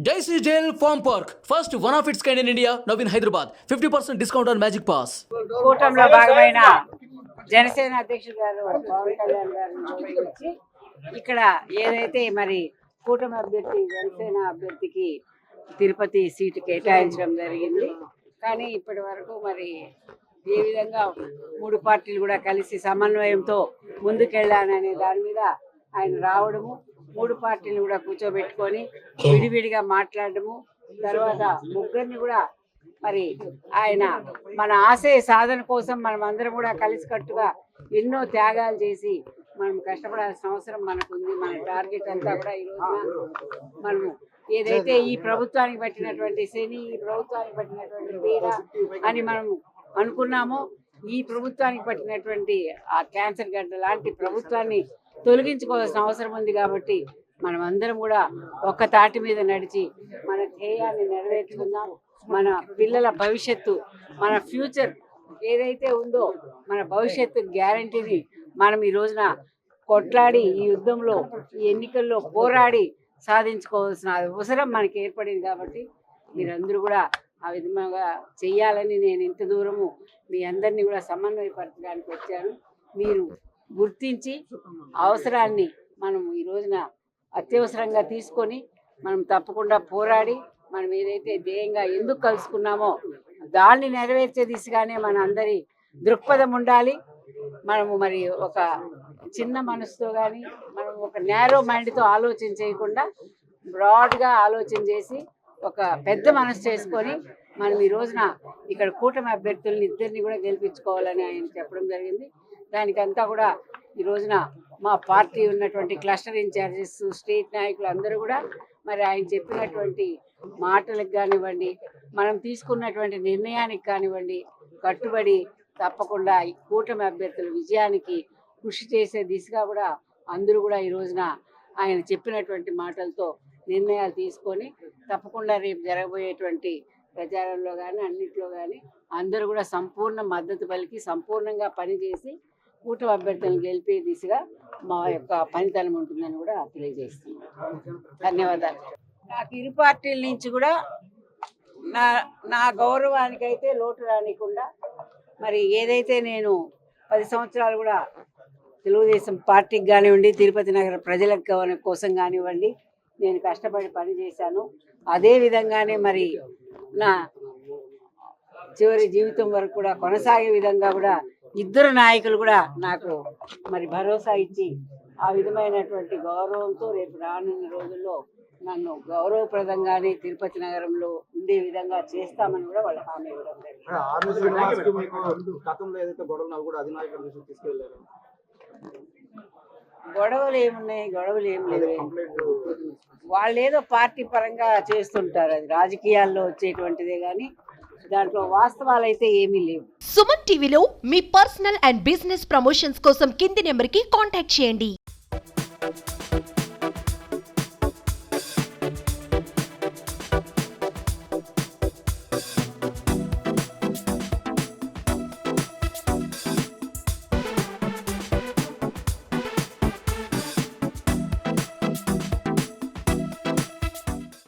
Daisy Jail Farm Park, park first one of its kind India now in Hyderabad. 50% discount on Magic Pass. కూటమిలో భాగమైన జనసేన అధ్యక్షుడు గారు పవన్ కళ్యాణ్ గారు వచ్చి ఇక్కడ ఏదైతే మరి కూటమి అభ్యర్థి జనసేన అభ్యర్థికి తిరుపతి సీటు కేటాయించడం జరిగింది కానీ ఇప్పటి వరకు మరి ఏ విధంగా మూడు పార్టీలు కూడా కలిసి సమన్వయంతో ముందుకెళ్ళాననే దాని మీద ఆయన రావడము మూడు పార్టీలు కూడా కూర్చోబెట్టుకొని విడివిడిగా మాట్లాడడము తర్వాత ముగ్గురిని కూడా మరి ఆయన మన ఆశయ సాధన కోసం మనం అందరం కూడా కలిసికట్టుగా ఎన్నో త్యాగాలు చేసి మనం కష్టపడాల్సిన అవసరం మనకు ఉంది మన టార్గెట్ అంతా కూడా ఈ రోజున మనము ఏదైతే ఈ ప్రభుత్వానికి పట్టినటువంటి శని ఈ ప్రభుత్వానికి పట్టినటువంటి పీడ అని మనం అనుకున్నామో ఈ ప్రభుత్వానికి పట్టినటువంటి ఆ క్యాన్సర్ గడ్డ లాంటి ప్రభుత్వాన్ని తొలగించుకోవాల్సిన అవసరం ఉంది కాబట్టి మనం అందరం కూడా ఒక్క తాటి మీద నడిచి మన ధ్యేయాన్ని నెరవేర్చుకుందాం. మన పిల్లల భవిష్యత్తు మన ఫ్యూచర్ ఏదైతే ఉందో మన భవిష్యత్తు గ్యారంటీని మనం ఈ రోజున కొట్లాడి ఈ యుద్ధంలో ఈ ఎన్నికల్లో పోరాడి సాధించుకోవాల్సిన అవసరం మనకి ఏర్పడింది కాబట్టి మీరందరూ కూడా ఆ విధంగా చెయ్యాలని నేను ఇంత దూరము మీ అందరినీ కూడా సమన్వయపరచడానికి వచ్చాను. మీరు గుర్తించి అవసరాన్ని మనం ఈ రోజున అత్యవసరంగా తీసుకొని మనం తప్పకుండా పోరాడి మనం ఏదైతే ధ్యేయంగా ఎందుకు కలుసుకున్నామో దాన్ని నెరవేర్చే దిశగానే మన అందరి దృక్పథం ఉండాలి. మనము మరి ఒక చిన్న మనసుతో కానీ మనం ఒక నేరో మైండ్తో ఆలోచన చేయకుండా బ్రాడ్గా ఆలోచన చేసి ఒక పెద్ద మనసు చేసుకొని మనం ఈ రోజున ఇక్కడ కూటమి అభ్యర్థుల్ని ఇద్దరిని కూడా గెలిపించుకోవాలని ఆయన చెప్పడం జరిగింది. దానికంతా కూడా ఈ రోజున మా పార్టీ ఉన్నటువంటి క్లస్టర్ ఇన్ఛార్జెస్ స్టేట్ నాయకులు అందరూ కూడా మరి ఆయన చెప్పినటువంటి మాటలకు కానివ్వండి మనం తీసుకున్నటువంటి నిర్ణయానికి కానివ్వండి కట్టుబడి తప్పకుండా ఈ కూటమి అభ్యర్థుల విజయానికి కృషి చేసే దిశగా కూడా అందరూ కూడా ఈ రోజున ఆయన చెప్పినటువంటి మాటలతో నిర్ణయాలు తీసుకొని తప్పకుండా రేపు జరగబోయేటువంటి ప్రచారంలో కానీ అన్నింటిలో కానీ అందరూ కూడా సంపూర్ణ మద్దతు పలికి సంపూర్ణంగా పనిచేసి కూటమి అభ్యర్థులను గెలిపే దిశగా మా యొక్క పనితనం ఉంటుందని కూడా తెలియజేస్తున్నాం. ధన్యవాదాలు. నాకు ఇరు పార్టీల నుంచి కూడా నా నా గౌరవానికైతే లోటు రానికుండా మరి ఏదైతే నేను పది సంవత్సరాలు కూడా తెలుగుదేశం పార్టీకి కానివ్వండి తిరుపతి నగర ప్రజల కోసం కానివ్వండి నేను కష్టపడి పనిచేశాను. అదే విధంగానే మరి నా చివరి జీవితం వరకు కూడా కొనసాగే విధంగా కూడా ఇద్దరు నాయకులు కూడా నాకు మరి భరోసా ఇచ్చి ఆ విధమైనటువంటి గౌరవంతో రేపు రానున్న రోజుల్లో నన్ను గౌరవప్రదంగానే తిరుపతి నగరంలో ఉండే విధంగా చేస్తామని కూడా వాళ్ళు హామీ గొడవలు ఏమున్నాయి? గొడవలు ఏం లేవు. వాళ్ళు ఏదో పార్టీ పరంగా చేస్తుంటారు. అది రాజకీయాల్లో వచ్చేటువంటిదే కానీ దాంట్లో వాస్తవాలు అయితే ఏమీ లేవు. సుమన్ టీవీలో మీ పర్సనల్ అండ్ బిజినెస్ ప్రమోషన్స్ కోసం కింది నెంబర్కి కాంటాక్ట్ చేయండి.